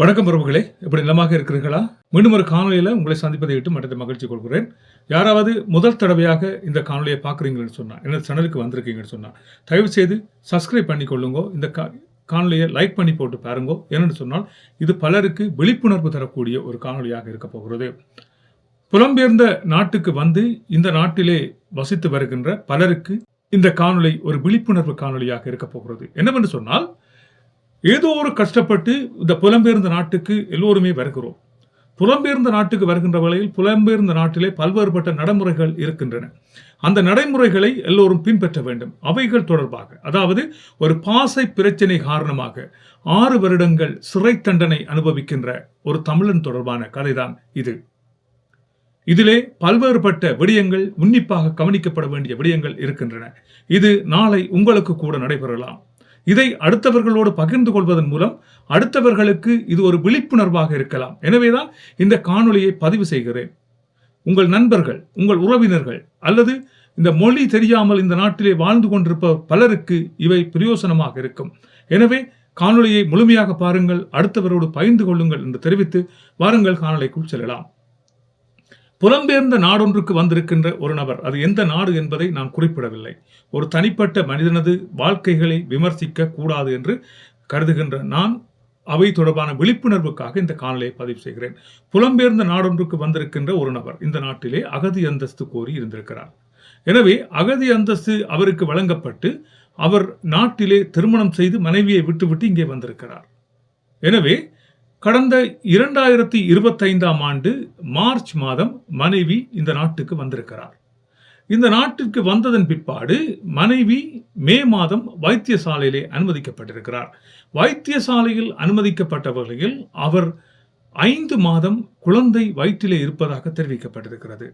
வணக்கம் உறவுகளே. எப்படி நிலமாக இருக்கிறீர்களா? மீண்டும் ஒரு காணொலியில் உங்களை சந்திப்பதை விட்டு மற்றத்தை மகிழ்ச்சி கொள்கிறேன். யாராவது முதல் தடவையாக இந்த காணொலியை பார்க்குறீங்கன்னு சொன்னால் எனது சேனலுக்கு வந்திருக்கீங்கன்னு சொன்னால் தயவு செய்து சப்ஸ்கிரைப் பண்ணி கொள்ளுங்கோ இந்த கா காணொலியை லைக் பண்ணி போட்டு பாருங்கோ என்னென்னு சொன்னால் இது பலருக்கு விழிப்புணர்வு தரக்கூடிய ஒரு காணொலியாக இருக்க போகிறது. புலம்பெயர்ந்த நாட்டுக்கு வந்து இந்த நாட்டிலே வசித்து வருகின்ற பலருக்கு இந்த காணொலி ஒரு விழிப்புணர்வு காணொளியாக இருக்க போகிறது. என்னவென்று சொன்னால் ஏதோ ஒரு கஷ்டப்பட்டு இந்த புலம்பெயர்ந்த நாட்டுக்கு எல்லோருமே வருகிறோம். புலம்பெயர்ந்த நாட்டுக்கு வருகின்ற வகையில் புலம்பெயர்ந்த நாட்டிலே பல்வேறுபட்ட நடைமுறைகள் இருக்கின்றன. அந்த நடைமுறைகளை எல்லோரும் பின்பற்ற வேண்டும். அவைகள் தொடர்பாக அதாவது ஒரு பாசை பிரச்சனை காரணமாக ஆறு வருடங்கள் சிறை தண்டனை அனுபவிக்கின்ற ஒரு தமிழன் தொடர்பான கதைதான் இது. இதிலே பல்வேறுபட்ட விடயங்கள் உன்னிப்பாக கவனிக்கப்பட வேண்டிய விடயங்கள் இருக்கின்றன. இது நாளை உங்களுக்கு கூட நடைபெறலாம். இதை அடுத்தவர்களோடு பகிர்ந்து கொள்வதன் மூலம் அடுத்தவர்களுக்கு இது ஒரு விழிப்புணர்வாக இருக்கலாம். எனவேதான் இந்த காணொளியை பதிவு செய்கிறேன். உங்கள் நண்பர்கள் உங்கள் உறவினர்கள் அல்லது இந்த மொழி தெரியாமல் இந்த நாட்டிலே வாழ்ந்து கொண்டிருப்ப பலருக்கு இவை பிரயோசனமாக இருக்கும். எனவே காணொளியை முழுமையாக பாருங்கள் அடுத்தவரோடு பகிர்ந்து கொள்ளுங்கள் என்று தெரிவித்து வாருங்கள் காணொலிக்குள் செல்லலாம். புலம்பெயர்ந்த நாடொன்றுக்கு வந்திருக்கின்ற ஒரு நபர். அது எந்த நாடு என்பதை நான் குறிப்பிடவில்லை. ஒரு தனிப்பட்ட மனிதனது வாழ்க்கைகளை விமர்சிக்க கூடாது என்று கருதுகின்ற நான் அவை தொடர்பான விழிப்புணர்வுக்காக இந்த காணொலியை பதிவு செய்கிறேன். புலம்பெயர்ந்த நாடொன்றுக்கு வந்திருக்கின்ற ஒரு நபர் இந்த நாட்டிலே அகதி அந்தஸ்து கோரி இருந்திருக்கிறார். எனவே அகதி அந்தஸ்து அவருக்கு வழங்கப்பட்டு அவர் நாட்டிலே திருமணம் செய்து மனைவியை விட்டுவிட்டு இங்கே வந்திருக்கிறார். எனவே கடந்த இரண்டாயிரத்தி இருபத்தைந்தாம் ஆண்டு மார்ச் மாதம் மனைவி இந்த நாட்டுக்கு வந்திருக்கிறார். இந்த நாட்டிற்கு வந்ததன் பிற்பாடு மனைவி மே மாதம் வைத்தியசாலையிலே அனுமதிக்கப்பட்டிருக்கிறார். வைத்தியசாலையில் அனுமதிக்கப்பட்ட வகையில் அவர் ஐந்து மாதம் குழந்தை வயிற்றிலே இருப்பதாக தெரிவிக்கப்பட்டிருக்கிறது.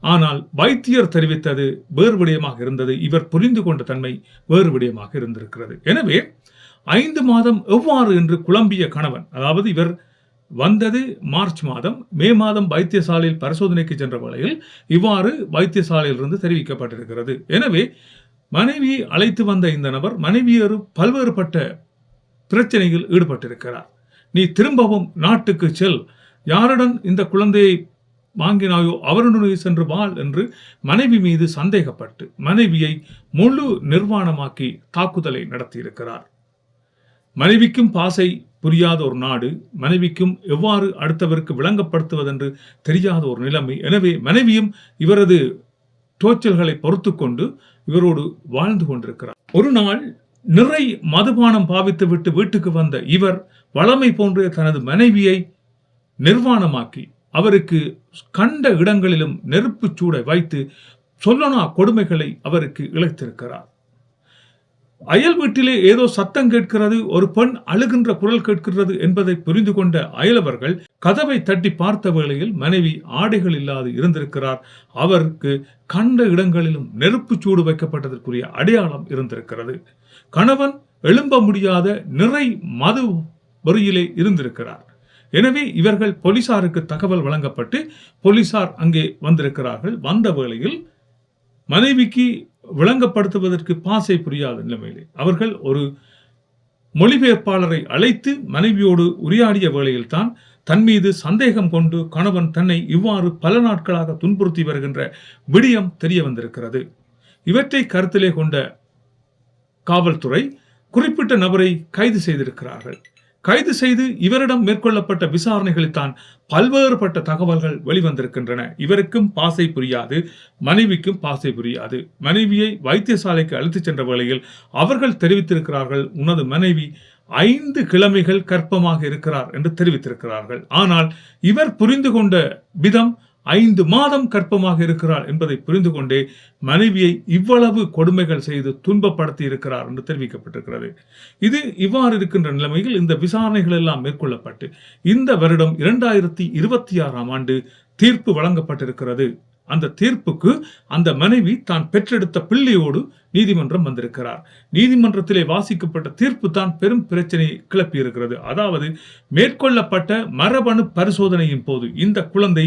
ஆனால் வைத்தியர் தெரிவித்தது வேறு விடயமாக இருந்தது. இவர் புரிந்து கொண்ட தன்மை வேறு விடயமாக இருந்திருக்கிறது. எனவே ஐந்து மாதம் எவ்வாறு என்று குழம்பிய கணவன் அதாவது இவர் வந்தது மார்ச் மாதம் மே மாதம் வைத்தியசாலையில் பரிசோதனைக்கு சென்ற வேளையில் இவ்வாறு வைத்தியசாலையிலிருந்து தெரிவிக்கப்பட்டிருக்கிறது. எனவே மனைவியை அழைத்து வந்த இந்த நபர் மனைவியர் பல்வேறுபட்ட பிரச்சனையில் ஈடுபட்டிருக்கிறார். நீ திரும்பவும் நாட்டுக்கு செல். யாருடன் இந்த குழந்தையை வாங்கினாயோ அவருடனே சென்று வாழ் என்று மனைவி மீது சந்தேகப்பட்டு மனைவியை முழு நிர்வாணமாக்கி தாக்குதலை நடத்தியிருக்கிறார். மனைவிக்கும் பாசை புரியாத ஒரு நாடு மனைவிக்கும் எவ்வாறு அடுத்தவருக்கு விளங்கப்படுத்துவதென்று தெரியாத ஒரு நிலைமை. எனவே மனைவியும் இவரது தோச்சல்களை பொறுத்து கொண்டு இவரோடு வாழ்ந்து கொண்டிருக்கிறார். ஒரு நாள் நிறை மதுபானம் பாவித்துவிட்டு வீட்டுக்கு வந்த இவர் வளமை போன்ற தனது மனைவியை நிர்வாணமாக்கி அவருக்கு கண்ட இடங்களிலும் நெருப்புச் சூடை வைத்து சொல்லனா கொடுமைகளை அவருக்கு இழைத்திருக்கிறார். அயல் வீட்டிலே ஏதோ சத்தம் கேட்கிறது ஒரு பெண் அழுகின்ற குரல் கேட்கிறது என்பதை புரிந்து கொண்ட அயலவர்கள் கதவை தட்டி பார்த்த வேளையில் மனைவி ஆடைகள் இல்லாது இருந்திருக்கிறார். அவருக்கு கண்ட இடங்களிலும் நெருப்பு சூடு வைக்கப்பட்டதற்குரிய அடையாளம் இருந்திருக்கிறது. கணவன் எழும்ப முடியாத நிறை மது வரியிலே இருந்திருக்கிறார். எனவே இவர்கள் போலீசாருக்கு தகவல் வழங்கப்பட்டு போலீசார் அங்கே வந்திருக்கிறார்கள். வந்த வேளையில் மனைவிக்கு விளங்கப்படுத்துவதற்கு பாசை புரியாத நிலைமையிலே அவர்கள் ஒரு மொழிபெயர்ப்பாளரை அழைத்து மனைவியோடு உரையாடிய வேளையில்தான் தன் மீது சந்தேகம் கொண்டு கணவன் தன்னை இவ்வாறு பல நாட்களாக துன்புறுத்தி வருகின்ற விடியம் தெரிய வந்திருக்கிறது. இவற்றை கருத்திலே கொண்ட காவல்துறை குறிப்பிட்ட நபரை கைது செய்திருக்கிறார்கள். கைது செய்து இவரிடம் மேற்கொள்ளப்பட்ட விசாரணைகளில் தான் பல்வேறுபட்ட தகவல்கள் வெளிவந்திருக்கின்றன. இவருக்கும் பாசை புரியாது மனைவிக்கும் பாசை புரியாது. மனைவியை வைத்தியசாலைக்கு அழைத்துச் சென்ற வேளையில் அவர்கள் தெரிவித்திருக்கிறார்கள் உனது மனைவி ஐந்து கிழமைகள் கற்பமாக இருக்கிறார் என்று தெரிவித்திருக்கிறார்கள். ஆனால் இவர் புரிந்து கொண்ட விதம் ஐந்து மாதம் கற்பமாக இருக்கிறாள் என்பதை புரிந்து கொண்டே மனைவியை இவ்வளவு கொடுமைகள் செய்து துன்பப்படுத்தி இருக்கிறார் என்று தெரிவிக்கப்பட்டிருக்கிறது. இது இவ்வாறு இருக்கின்ற நிலைமையில் இந்த விசாரணைகள் எல்லாம் மேற்கொள்ளப்பட்டு இந்த வருடம் இரண்டாயிரத்தி இருபத்தி ஆறாம் ஆண்டு தீர்ப்பு வழங்கப்பட்டிருக்கிறது. அந்த தீர்ப்புக்கு அந்த மனைவி தான் பெற்றெடுத்த பிள்ளையோடு நீதிமன்றம் வந்திருக்கிறார். நீதிமன்றத்திலே வாசிக்கப்பட்ட தீர்ப்பு தான் பெரும் பிரச்சனையை கிளப்பியிருக்கிறது அதாவது மேற்கொள்ளப்பட்ட மரபணு பரிசோதனையின் போது இந்த குழந்தை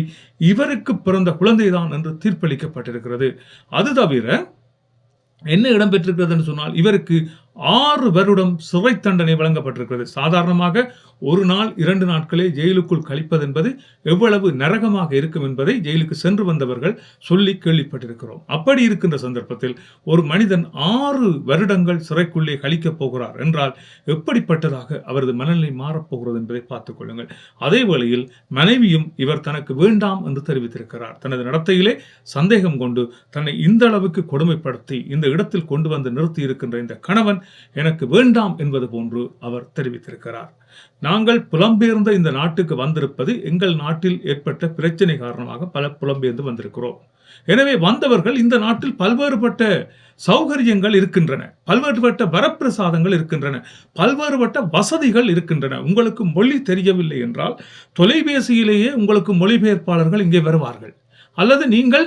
இவருக்கு பிறந்த குழந்தைதான் என்று தீர்ப்பளிக்கப்பட்டிருக்கிறது. அது தவிர என்ன இடம்பெற்றிருக்கிறது என்று சொன்னால் இவருக்கு ஆறு வருடம் சிறை தண்டனை வழங்கப்பட்டிருக்கிறது. சாதாரணமாக ஒரு நாள் இரண்டு நாட்களே ஜெயிலுக்குள் கழிப்பது என்பது எவ்வளவு நரகமாக இருக்கும் என்பதை ஜெயிலுக்கு சென்று வந்தவர்கள் சொல்லி கேள்விப்பட்டிருக்கிறோம். அப்படி இருக்கின்ற சந்தர்ப்பத்தில் ஒரு மனிதன் ஆறு வருடங்கள் சிறைக்குள்ளே கழிக்கப் போகிறார் என்றால் எப்படிப்பட்டதாக அவரது மனநிலை மாறப்போகிறது என்பதை பார்த்துக் கொள்ளுங்கள். அதே வேளையில் மனைவியும் இவர் தனக்கு வேண்டாம் என்று தெரிவித்திருக்கிறார். தனது நடத்தையிலே சந்தேகம் கொண்டு தன்னை இந்த அளவுக்கு கொடுமைப்படுத்தி இந்த இடத்தில் கொண்டு வந்து நிறுத்தி இருக்கின்ற இந்த கணவன் எனக்கு வேண்டாம் என்பது போன்று அவர் தெரிவித்திருக்கிறார். நாங்கள் புலம்பெயர்ந்த இந்த நாட்டுக்கு வந்திருப்பது எங்கள் நாட்டில் ஏற்பட்ட பிரச்சனை காரணமாக பல புலம்பெயர்ந்து வந்திருக்கிறோம். எனவே வந்தவர்கள் இந்த நாட்டில் பல்வேறுபட்ட சௌகரியங்கள் இருக்கின்றன பல்வேறுபட்ட வரப்பிரசாதங்கள் இருக்கின்றன பல்வேறுபட்ட வசதிகள் இருக்கின்றன. உங்களுக்கு மொழி தெரியவில்லை என்றால் தொலைபேசியிலேயே உங்களுக்கு மொழிபெயர்ப்பாளர்கள் இங்கே வருவார்கள். அல்லது நீங்கள்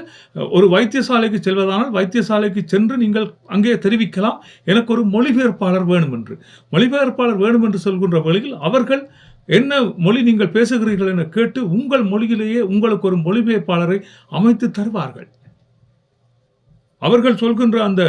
ஒரு வைத்தியசாலைக்கு செல்வதானால் வைத்தியசாலைக்கு சென்று நீங்கள் அங்கே தெரிவிக்கலாம். எனக்கு ஒரு மொழிபெயர்ப்பாளர் வேணும் என்று மொழிபெயர்ப்பாளர் வேணும் என்று சொல்கின்ற வழியில் அவர்கள் என்ன மொழி நீங்கள் பேசுகிறீர்கள் என கேட்டு உங்கள் மொழியிலேயே உங்களுக்கு ஒரு மொழிபெயர்ப்பாளரை அமைத்து தருவார்கள். அவர்கள் சொல்கின்ற அந்த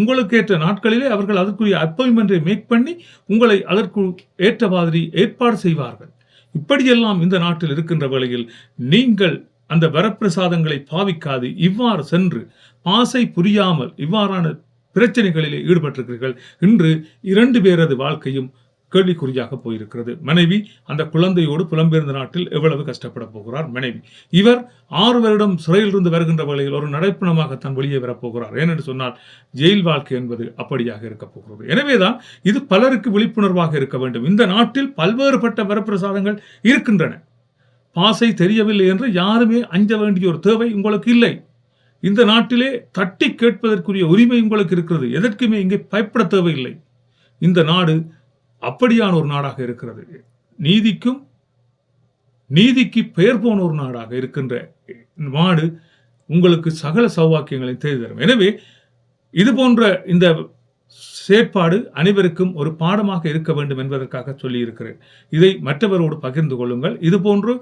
உங்களுக்கு ஏற்ற நாட்களிலே அவர்கள் அதற்குரிய அப்பாயின்மெண்ட்டை மேக் பண்ணி உங்களை அதற்கு ஏற்ற மாதிரி ஏற்பாடு செய்வார்கள். இப்படியெல்லாம் இந்த நாட்டில் இருக்கின்ற வேளையில் நீங்கள் அந்த வரப்பிரசாதங்களை பாவிக்காது. இவ்வாறு சென்று பாசை புரியாமல் இவ்வாறான பிரச்சனைகளிலே ஈடுபட்டிருக்கிறீர்கள். இன்று இரண்டு பேரது வாழ்க்கையும் கேள்விக்குறியாக போயிருக்கிறது. மனைவி அந்த குழந்தையோடு புலம்பெயர்ந்த நாட்டில் எவ்வளவு கஷ்டப்பட போகிறார்? மனைவி. இவர் ஆறு வருடம் சிறையிலிருந்து வருகின்ற வேளையில் ஒரு நடைப்பணமாக தன் வெளியே வரப்போகிறார் ஏனென்று சொன்னால் ஜெயில் வாழ்க்கை என்பது அப்படியாக இருக்கப் போகிறது. எனவேதான் இது பலருக்கு விழிப்புணர்வாக இருக்க வேண்டும். இந்த நாட்டில் பல்வேறுபட்ட வரப்பிரசாதங்கள் இருக்கின்றன. பாசை தெரியவில்லை என்று யாருமே அஞ்ச வேண்டிய ஒரு தேவை உங்களுக்கு இல்லை. இந்த நாட்டிலே தட்டி கேட்பதற்குரிய உரிமை உங்களுக்கு இருக்கிறது. எதற்குமே இங்கே பயப்பட தேவையில்லை. இந்த நாடு அப்படியான ஒரு நாடாக இருக்கிறது. நீதிக்கும் நீதிக்கு பெயர் போன ஒரு நாடாக இருக்கின்ற நாடு உங்களுக்கு சகல சௌவாக்கியங்களை தேடி தரும். எனவே இது போன்ற இந்த செயற்பாடு அனைவருக்கும் ஒரு பாடமாக இருக்க வேண்டும் என்பதற்காக சொல்லியிருக்கிறேன். இதை மற்றவரோடு பகிர்ந்து கொள்ளுங்கள். இது போன்று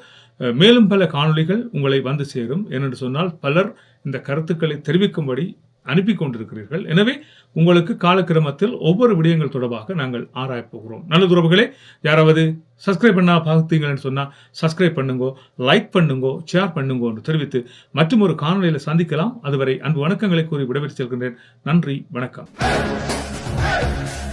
மேலும் பல காணொளிகள் உங்களை வந்து சேரும். ஏனென்று சொன்னால் பலர் இந்த கருத்துக்களை தெரிவிக்கும்படி அனுப்பி கொண்டிருக்கிறீர்கள். எனவே உங்களுக்கு காலக்கிரமத்தில் ஒவ்வொரு விடயங்கள் தொடர்பாக நாங்கள் ஆராயப்போகிறோம் நல்ல உறவுகளே யாராவது சப்ஸ்கிரைப் பண்ணா பார்த்தீங்கன்னு சொன்னால் சப்ஸ்கிரைப் பண்ணுங்கோ லைக் பண்ணுங்கோ ஷேர் பண்ணுங்கோ என்று தெரிவித்து மற்றும் ஒரு காணொளியில் சந்திக்கலாம். அதுவரை அன்பு வணக்கங்களை கூறி விடைபெற்று செல்கின்றேன். நன்றி வணக்கம். life.